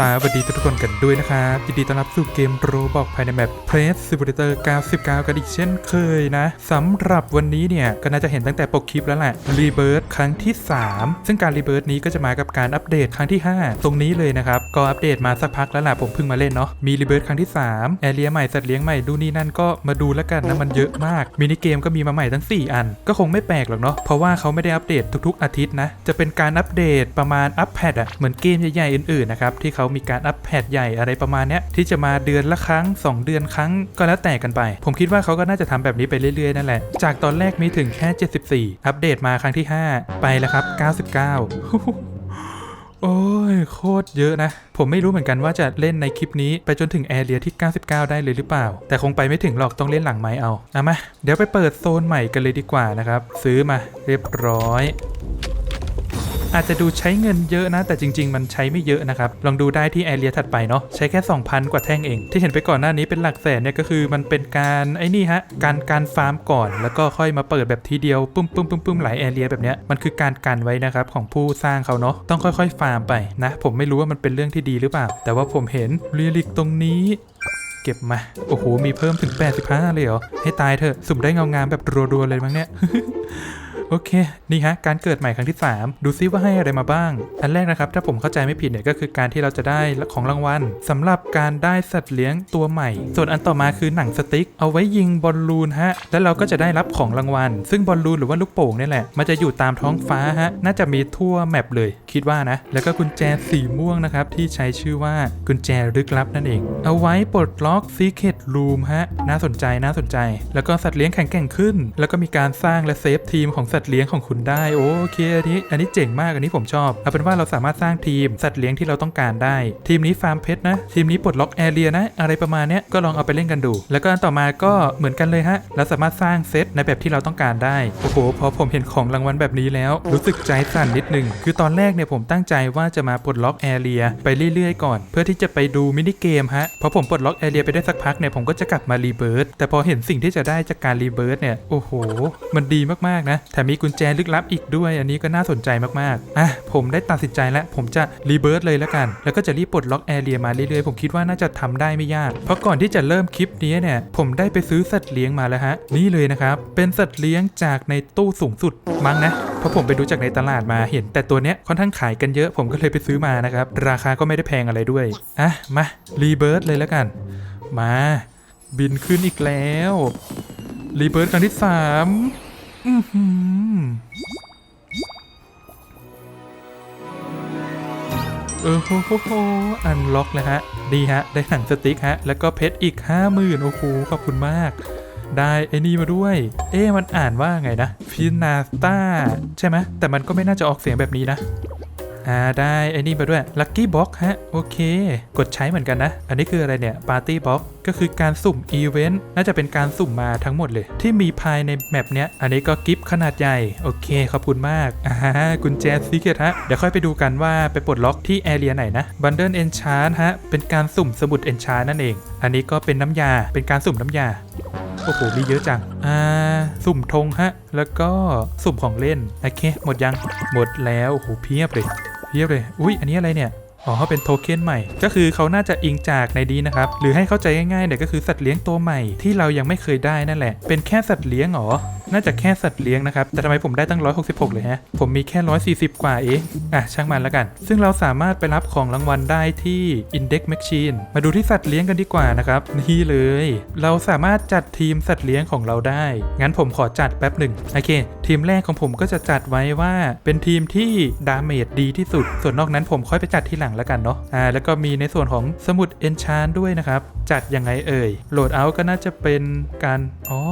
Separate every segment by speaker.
Speaker 1: สวัสดีทุกคนกันด้วยนะครับยินดีต้อนรับสู่เกมโรบอกภายในแมป Press Simulator 99 กันอีกเช่นเคยนะสำหรับวันนี้เนี่ย ก็น่าจะเห็นตั้งแต่ปกคลิปแล้วแหละ Rebirth ครั้งที่ 3 ซึ่งการ Rebirth นี้ก็จะมากับการอัปเดตครั้งที่ 5 ตรงนี้เลยนะครับ ก็อัปเดตมาสักพักแล้วล่ะผมเพิ่งมาเล่นเนาะมี Rebirth ครั้งที่3แอเรียใหม่สัตว์เลี้ยงใหม่ดูนี่นั่นก็มาดูแล้วกันนะมันเยอะมากมินิเกมก็มีมาใหม่ทั้ง 4 อัน ก็คงไม่แปลกหรอกเนาะเพราะว่าเขาไม่ได้อัปเดตทุก ๆ อาทิตย์นะจะเป็นการอัปเดตประมาณอัปแพดอะเหมือนเกมใหญ่ๆอื่นๆนะครับที่เขามีการอัปแพดใหญ่อะไรประมาณเนี้ยที่จะมาเดือนละครั้ง 2 เดือนครั้งก็แล้วแต่กันไป ผมคิดว่าเขาก็น่าจะทำแบบนี้ไปเรื่อยๆนั่นแหละ จากตอนแรกมีถึงแค่ 74 อัปเดตมาครั้งที่ 5 ไปแล้วครับ 99โอ้ย โคตรเยอะนะ ผมไม่รู้เหมือนกันว่าจะเล่นในคลิปนี้ไปจนถึงแอเรียที่ 99 ได้เลยหรือเปล่า แต่คงไปไม่ถึงหรอกต้องเล่นหลังไม้เอาเอามาเดี๋ยวไปเปิดโซนใหม่กันเลยดีกว่านะครับ ซื้อมาเรียบร้อย อาจจะดูใช้เงินเยอะนะ แต่จริง ๆ มันใช้ไม่เยอะนะครับ ลองดูได้ที่แอเรียถัดไปเนาะใช้แค่ 2,000 กว่าแท่งเอง ที่เห็นไปก่อนหน้านี้เป็นหลักแสนเนี่ยก็คือมันเป็นการไอ้นี่ฮะการการฟาร์มก่อน แล้วก็ค่อยมาเปิดแบบทีเดียวปุ้มปุ้มปุ้มปุ้มหลายแอเรียแบบเนี้ยมันคือการกันไว้นะครับของผู้สร้างเขาเนาะต้องค่อยๆ ฟาร์มไปนะ ผมไม่รู้ว่ามันเป็นเรื่องที่ดีหรือเปล่า แต่ว่าผมเห็นเรียลิกตรงนี้เก็บมา โอ้โห มีเพิ่มถึง 85 เลยเหรอ ให้ตายเถอะ สุ่มได้เงางามแบบรัวๆเลยมั้งเนี่ย โอเค นี่ฮะ การเกิดใหม่ครั้งที่ 3 ดูซิว่าให้อะไรมาบ้าง อันแรกนะครับ ถ้าผมเข้าใจไม่ผิดเนี่ยก็คือการที่เราจะได้ของรางวัลสำหรับการได้สัตว์เลี้ยงตัวใหม่ ส่วนอันต่อมาคือหนังสติ๊ก เอาไว้ยิงบอลลูนฮะ แล้วเราก็จะได้รับของรางวัล ซึ่งบอลลูนหรือว่าลูกโป่งเนี่ยแหละ มันจะอยู่ตามท้องฟ้าฮะ น่าจะมีทั่วแมปเลย คิดว่านะ แล้วก็กุญแจสีม่วงนะครับที่ใช้ชื่อว่ากุญแจลึกลับนั่นเอง เอาไว้ปลดล็อก Secret Room ฮะ น่าสนใจน่าสนใจ แล้วก็สัตว์เลี้ยงแข็งแกร่งขึ้น แล้วก็มีการสร้างและเซฟทีมของสัตว์เลี้ยงของคุณได้โอเคอันนี้อันนี้เจ๋งมากอันนี้ผมชอบเอาเป็นว่าเราสามารถสร้างทีมสัตว์เลี้ยงที่เราต้องการได้ ทีมนี้ฟาร์มเพชรนะทีมนี้ปลดล็อกแอเรียนะอะไรประมาณนี้ก็ลองเอาไปเล่นกันดู แล้วก็อันต่อมาก็เหมือนกันเลยฮะเราสามารถสร้างเซตในแบบที่เราต้องการได้โอ้โหพอผมเห็นของรางวัลแบบนี้แล้ว รู้สึกใจสั่นนิดนึงคือตอนแรกเนี่ยผมตั้งใจว่าจะมาปลดล็อกแอเรียไปเรื่อยๆก่อน เพื่อที่จะไปดูมินิเกมฮะพอผมปลดล็อกแอเรียไปได้สักพักเนี่ยผมก็จะกลับมารีเบิร์ตแต่พอเห็นสิ่งที่จะได้จากการรีเบิร์ตเนี่ยโอ้โห มันดีมากๆนะแถมมีกุญแจลึกลับอีกด้วย อันนี้ก็น่าสนใจมากๆอะผมได้ตัดสินใจแล้ว ผมจะรีเบิร์ตเลยแล้วกัน แล้วก็จะรีบปลดล็อกแอเรียมาเรื่อยๆ ผมคิดว่าน่าจะทำได้ไม่ยาก เพราะก่อนที่จะเริ่มคลิปนี้เนี่ย ผมได้ไปซื้อสัตว์เลี้ยงมาแล้วฮะ นี่เลยนะครับ เป็นสัตว์เลี้ยงจากในตู้สูงสุดมั้งนะเพราะผมไปดูจากในตลาดมาเห็น แต่ตัวเนี้ยค่อนข้างขายกันเยอะผมก็เลยไปซื้อมานะครับ ราคาก็ไม่ได้แพงอะไรด้วยอะมารีเบิร์ตเลยแล้วกัน มา บินขึ้นอีกแล้วรีเบิร์ตครั้งที่สาม อื้อหือเออโหโหโหอันล็อกเลยฮะ ดีฮะ ได้หนังสติ๊กฮะ แล้วก็เพชรอีก50,000โอ้โห ขอบคุณมาก ได้ไอ้นี่มาด้วย เอ๊มันอ่านว่าไงนะฟินาสตาใช่ไหมแต่มันก็ไม่น่าจะออกเสียงแบบนี้นะ อ่าได้ไอ้นี่มาด้วยลัคกี้บ็อกฮะโอเค กดใช้เหมือนกันนะ อันนี้คืออะไรเนี่ยปาร์ตี้บ็อกก็คือการสุ่มอีเวนต์น่าจะเป็นการสุ่มมาทั้งหมดเลย ที่มีภายในแมปเนี้ยอันนี้ก็กิฟต์ขนาดใหญ่ โอเค ขอบคุณมากอ่ากุญแจซีเกตฮะ เดี๋ยวค่อยไปดูกันว่าไปปลดล็อกที่แอเรียไหนนะบันเดิลเอนชานฮะ เป็นการสุ่มสมุดเอนชานนั่นเอง อันนี้ก็เป็นน้ำยาเป็นการสุ่มน้ำยาโอ้โห มีเยอะจัง อ่า สุ่มธงฮะ แล้วก็สุ่มของเล่น โอเค หมดยัง หมดแล้ว โอ้โห เพียบเลย เพียบเลย อุ้ยอันนี้อะไรเนี่ย อ๋อเขาเป็นโทเค็นใหม่ ก็คือเขาน่าจะอิงจากในดีนะครับ หรือให้เข้าใจง่ายๆเนี่ยก็คือสัตว์เลี้ยงตัวใหม่ที่เรายังไม่เคยได้นั่นแหละ เป็นแค่สัตว์เลี้ยงหรอน่าจะแค่สัตว์เลี้ยงนะครับ แต่ทำไมผมได้ตั้ง 166 เลยฮะ ผมมีแค่ 140 กว่าเอง อะ ช่างมันแล้วกัน ซึ่งเราสามารถไปรับของรางวัลได้ที่ Index Machine มาดูที่สัตว์เลี้ยงกันดีกว่านะครับ นี่เลย เราสามารถจัดทีมสัตว์เลี้ยงของเราได้ งั้นผมขอจัดแป๊บหนึ่ง โอเค ทีมแรกของผมก็จะจัดไว้ว่า เป็นทีมที่ดาเมจดีที่สุด ส่วนนอกนั้นผมค่อยไปจัดที่หลังแล้วกันเนาะ อ่า แล้วก็มีในส่วนของสมุด Enchant ด้วยนะครับ จัดยังไงเอ่ย โหลดเอาก็น่าจะเป็นการ อ๋อ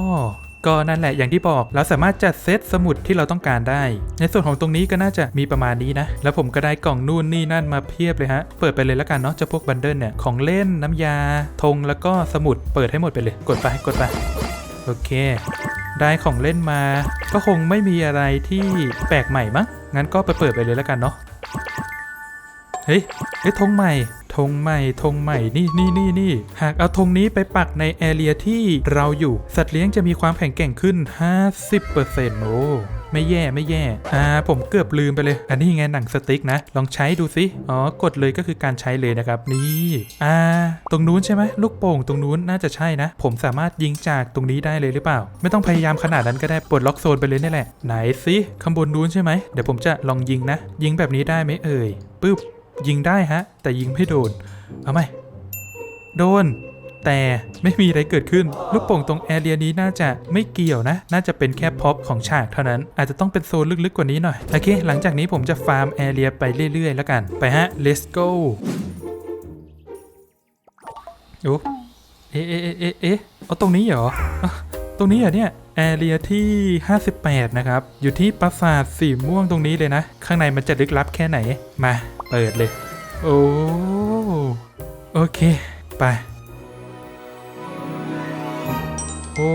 Speaker 1: ก็นั่นแหละอย่างที่บอกเราสามารถจัดเซตสมุดที่เราต้องการได้ ในส่วนของตรงนี้ก็น่าจะมีประมาณนี้นะ แล้วผมก็ได้กล่องนู่นนี่นั่นมาเพียบเลยฮะ เปิดไปเลยแล้วกันเนาะจะพวกบันเดิลเนี่ยของเล่นน้ำยาธงแล้วก็สมุดเปิดให้หมดไปเลย กดไปกดไปโอเค ได้ของเล่นมา ก็คงไม่มีอะไรที่แปลกใหม่มั้งงั้นก็ไปเปิดไปเลยแล้วกันเนาะเฮ้ยเฮ้ยธงใหม่ ธงใหม่ธงใหม่นี่นี่นี่นี่หากเอาธงนี้ไปปักในแอเรียที่เราอยู่สัตว์เลี้ยงจะมีความแข็งแกร่งขึ้น 50%โอ้ไม่แย่ไม่แย่ อ่า ผมเกือบลืมไปเลย อันนี้ไงหนังสติ๊กนะ ลองใช้ดูสิ อ๋อ กดเลยก็คือการใช้เลยนะครับ นี่ อ่า ตรงนู้นใช่ไหม ลูกโป่งตรงนู้นน่าจะใช่นะ ผมสามารถยิงจากตรงนี้ได้เลยหรือเปล่า ไม่ต้องพยายามขนาดนั้นก็ได้ ปลดล็อกโซนไปเลยนี่แหละ ไหนสิ ข้างบนนู้นใช่ไหม เดี๋ยวผมจะลองยิงนะ ยิงแบบนี้ได้ไหมเอ่ย ปึ๊บ ยิงได้ฮะ แต่ยิงไม่โดน เอาไหมโดน แต่ไม่มีอะไรเกิดขึ้น ลูกโป่งตรงแอเรียนี้น่าจะไม่เกี่ยวนะ น่าจะเป็นแค่พ็อปของฉากเท่านั้น อาจจะต้องเป็นโซนลึกๆกว่านี้หน่อย โอเค หลังจากนี้ผมจะฟาร์มแอเรียไปเรื่อยๆ แล้วกัน ไปฮะ let's go โอ้เอ๊ะเอ๊ะเอ๊ะเอ๊ะเอเอาตรงนี้เหรอ ตรงนี้เหรอเนี่ยแอเรียที่ 58 นะครับ อยู่ที่ปราสาทสีม่วงตรงนี้เลยนะ ข้างในมันจะลึกลับแค่ไหน มา เปิดเลย โอ้โอเค ไป โอ้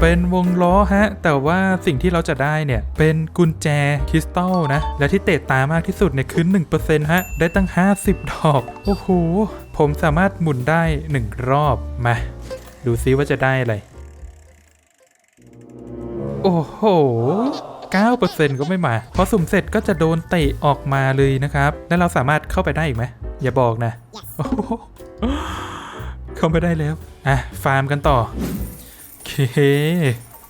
Speaker 1: เป็นวงล้อฮะ แต่ว่าสิ่งที่เราจะได้เนี่ย เป็นกุญแจคริสตัลนะ และที่เตะตามากที่สุดเนี่ยคือ1%ฮะ ได้ตั้ง 50 ดอก โอ้โห ผมสามารถหมุนได้ 1 รอบมา ดูซิว่าจะได้อะไร โอ้โห 9%ก็ไม่มา พอสุ่มเสร็จก็จะโดนเตะออกมาเลยนะครับ แล้วเราสามารถเข้าไปได้อีกไหม อย่าบอกนะโอ้โหเข้าไม่ได้แล้ว อะ ฟาร์มกันต่อโอเค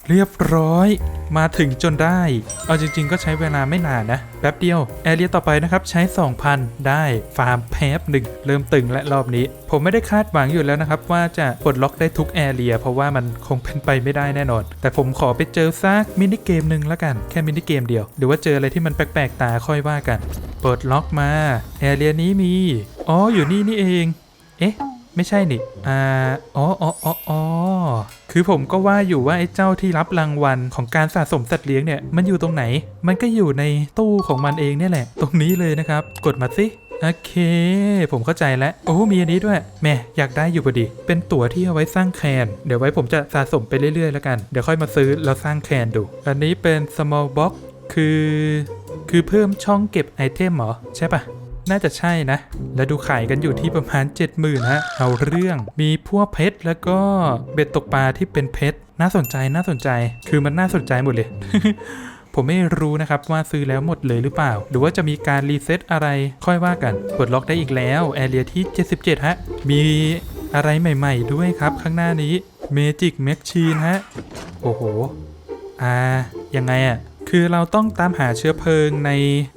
Speaker 1: เรียบร้อยมาถึงจนได้ เอาจริง ๆ ก็ใช้เวลาไม่นานนะ แป๊บเดียว แอเรียต่อไปนะครับใช้ 2,000 ได้ฟาร์มแป๊บหนึ่งเริ่มตึงและรอบนี้ ผมไม่ได้คาดหวังอยู่แล้วนะครับ ว่าจะปลดล็อกได้ทุกแอเรียเพราะว่ามันคงเป็นไปไม่ได้แน่นอน แต่ผมขอไปเจอซากมินิเกมหนึ่งแล้วกันแค่มินิเกมเดียว หรือว่าเจออะไรที่มันแปลกๆตาค่อยว่ากัน เปลดล็อกมาแอเรียนี้มีอ๋ออยู่นี่นี่เอง เอ๊ะ ไม่ใช่นี่อ่าอ๋ออ๋ออ๋อคือผมก็ว่าอยู่ว่าไอ้เจ้าที่รับรางวัลของการสะสมสัตว์เลี้ยงเนี่ย มันอยู่ตรงไหน มันก็อยู่ในตู้ของมันเองเนี่ยแหละ ตรงนี้เลยนะครับ กดมาสิโอเค ผมเข้าใจแล้ว โอ้ มีอันนี้ด้วย แม่อยากได้อยู่พอดี เป็นตั๋วที่เอาไว้สร้างแคนเดี๋ยวไว้ผมจะสะสมไปเรื่อยๆแล้วกัน เดี๋ยวค่อยมาซื้อแล้วสร้างแคนดู อันนี้เป็น small box คือ คือเพิ่มช่องเก็บไอเทมเหรอ ใช่ปะ น่าจะใช่นะ และดูขายกันอยู่ที่ประมาณ 70,000ฮะเอาเรื่องมีพวกเพชรแล้วก็เบ็ดตกปลาที่เป็นเพชรน่าสนใจน่าสนใจ คือมันน่าสนใจหมดเลยผมไม่รู้นะครับว่าซื้อแล้วหมดเลยหรือเปล่า หรือว่าจะมีการรีเซ็ตอะไรค่อยว่ากันกดล็อกได้อีกแล้วแอเรียที่ 77 ฮะ มีอะไรใหม่ๆด้วยครับข้างหน้านี้ Magic Machine ฮะ โอ้โห อ่า ยังไงอะ คือเราต้องตามหาเชื้อเพลิงใน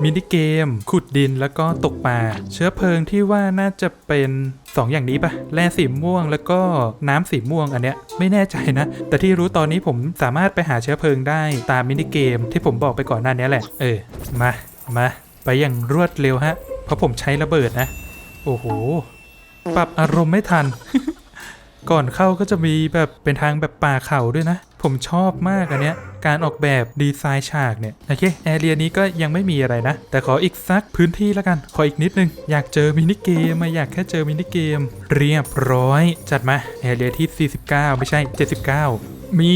Speaker 1: มินิเกม ขุดดินแล้วก็ตกปลาเชื้อเพลิงที่ว่าน่าจะเป็น2ออย่างนี้ปะแร่สีม่วงแล้วก็น้ำสีม่วงอันเนี้ยไม่แน่ใจนะ แต่ที่รู้ตอนนี้ผมสามารถไปหาเชื้อเพลิงได้ตามมินิเกมที่ผมบอกไปก่อนหน้านี้แหละ เออ มามาไปอย่างรวดเร็วฮะ เพราะผมใช้ระเบิดนะ โอ้โห ปรับอารมณ์ไม่ทัน ก่อนเข้าก็จะมีแบบเป็นทางแบบป่าเขาด้วยนะ ผมชอบมากอันเนี้ยการออกแบบดีไซน์ฉากเนี่ยโอเคแอเรียนี้ก็ยังไม่มีอะไรนะ แต่ขออีกสักพื้นที่แล้วกัน ขออีกนิดนึง อยากเจอมินิเกมมาอยากแค่เจอมินิเกม เรียบร้อย จัดมาแอเรียที่ 49 ไม่ใช่ 79 มี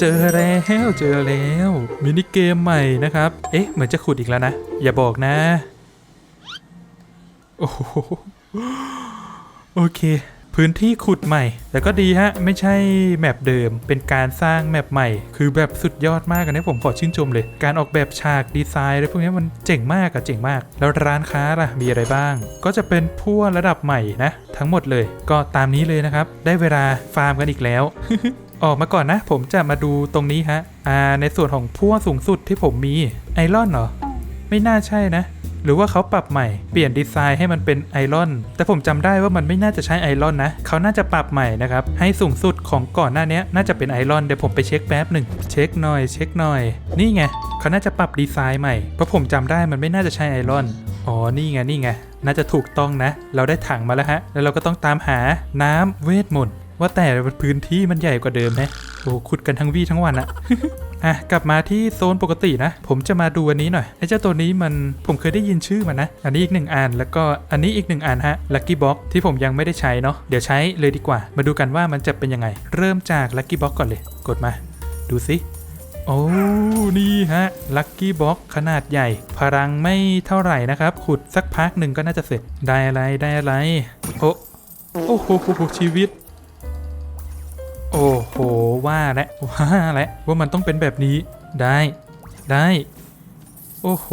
Speaker 1: เจอแล้วเจอแล้วมินิเกมใหม่นะครับ เอ๊ะเหมือนจะขุดอีกแล้วนะ อย่าบอกนะ โอ้โหโอเค พื้นที่ขุดใหม่ แต่ก็ดีฮะ ไม่ใช่แมปเดิม เป็นการสร้างแมปใหม่ คือแบบสุดยอดมากอันนี้ผมขอชื่นชมเลย การออกแบบฉากดีไซน์อะไรพวกนี้มันเจ๋งมากอะเจ๋งมาก แล้วร้านค้าล่ะ มีอะไรบ้าง ก็จะเป็นพั่วระดับใหม่นะ ทั้งหมดเลย ก็ตามนี้เลยนะครับ ได้เวลาฟาร์มกันอีกแล้วออกมาก่อนนะ ผมจะมาดูตรงนี้ฮะ อ่า ในส่วนของพั่วสูงสุดที่ผมมีไอรอนเหรอ ไม่น่าใช่นะ หรือว่าเขาปรับใหม่เปลี่ยนดีไซน์ให้มันเป็นไอรอน แต่ผมจำได้ว่ามันไม่น่าจะใช้ไอรอนนะ เขาน่าจะปรับใหม่นะครับ ให้สูงสุดของก่อนหน้านี้น่าจะเป็นไอรอนเดี๋ยวผมไปเช็คแป๊บหนึ่งเช็คหน่อยเช็คหน่อย นี่ไงเขาน่าจะปรับดีไซน์ใหม่เพราะผมจำได้มันไม่น่าจะใช้ไอรอนอ๋อนี่ไงนี่ไงน่าจะถูกต้องนะ เราได้ถังมาแล้วฮะ แล้วเราก็ต้องตามหาน้ำเวทมนต์ว่าแต่พื้นที่มันใหญ่กว่าเดิมไหมโอ้ขุดกันทั้งวี่ทั้งวันอะ อะกลับมาที่โซนปกตินะ ผมจะมาดูอันนี้หน่อยไอ้เจ้าตัวนี้มันผมเคยได้ยินชื่อมันนะ อันนี้อีกหนึ่งอันแล้วก็อันนี้อีกหนึ่งอันฮะลั c กี้บ็อกที่ผมยังไม่ได้ใช้เนาะเดี๋ยวใช้เลยดีกว่า มาดูกันว่ามันจะเป็นยังไง เริ่มจากลั c กี้บ็อกก่อนเลย กดมา ดูสิโอ้นี่ฮะลั c กี้บ็อกขนาดใหญ่ พลังไม่เท่าไหร่นะครับ ขุดสักพักหนึ่งก็น่าจะเสร็จได้อะไรได้อะไรโอ้โอ้โหชีวิต โอ้โห ว่าและว่าและว่ามันต้องเป็นแบบนี้ได้ได้ โอ้โห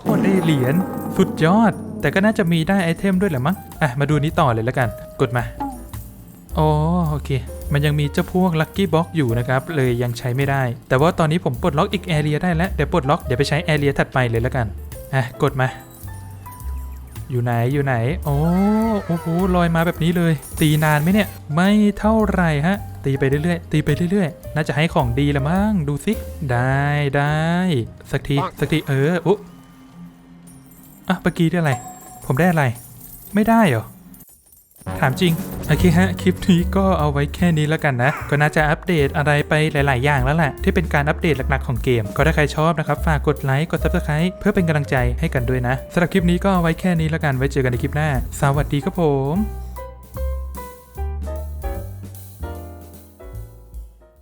Speaker 1: โคตรได้เหรียญสุดยอด แต่ก็น่าจะมีได้ไอเทมด้วยแหละมั้งอะมาดูนี้ต่อเลยแล้วกัน กดมาอ๋อโอเค มันยังมีเจ้าพวกลัคกี้บ็อกอยู่นะครับ เลยยังใช้ไม่ได้ แต่ว่าตอนนี้ผมปลดล็อกอีกแอเรียได้แล้ว เดี๋ยวปลดล็อกเดี๋ยวไปใช้แอเรียถัดไปเลยแล้วกันอะกดมา อยู่ไหนอยู่ไหน โอ้โอ้โหลอยมาแบบนี้เลย ตีนานไหมเนี่ย ไม่เท่าไหร่ฮะ ตีไปเรื่อยๆ ตีไปเรื่อยๆ น่าจะให้ของดีละมั้ง ดูสิ ได้ได้สักที สักที เออ อุ๊อะเมื่อกี้ได้อะไร ผมได้อะไร ไม่ได้เหรอ ถามจริง โอเคฮะ คลิปนี้ก็เอาไว้แค่นี้แล้วกันนะ ก็น่าจะอัปเดตอะไรไปหลาย ๆ อย่างแล้วแหละ ที่เป็นการอัปเดตหลัก ๆ ของเกม ก็ถ้าใครชอบนะครับ ฝากกดไลค์ กด subscribe เพื่อเป็นกำลังใจให้กันด้วยนะสำหรับคลิปนี้ก็เอาไว้แค่นี้แล้วกัน ไว้เจอกันในคลิปหน้า สวัสดีครับผม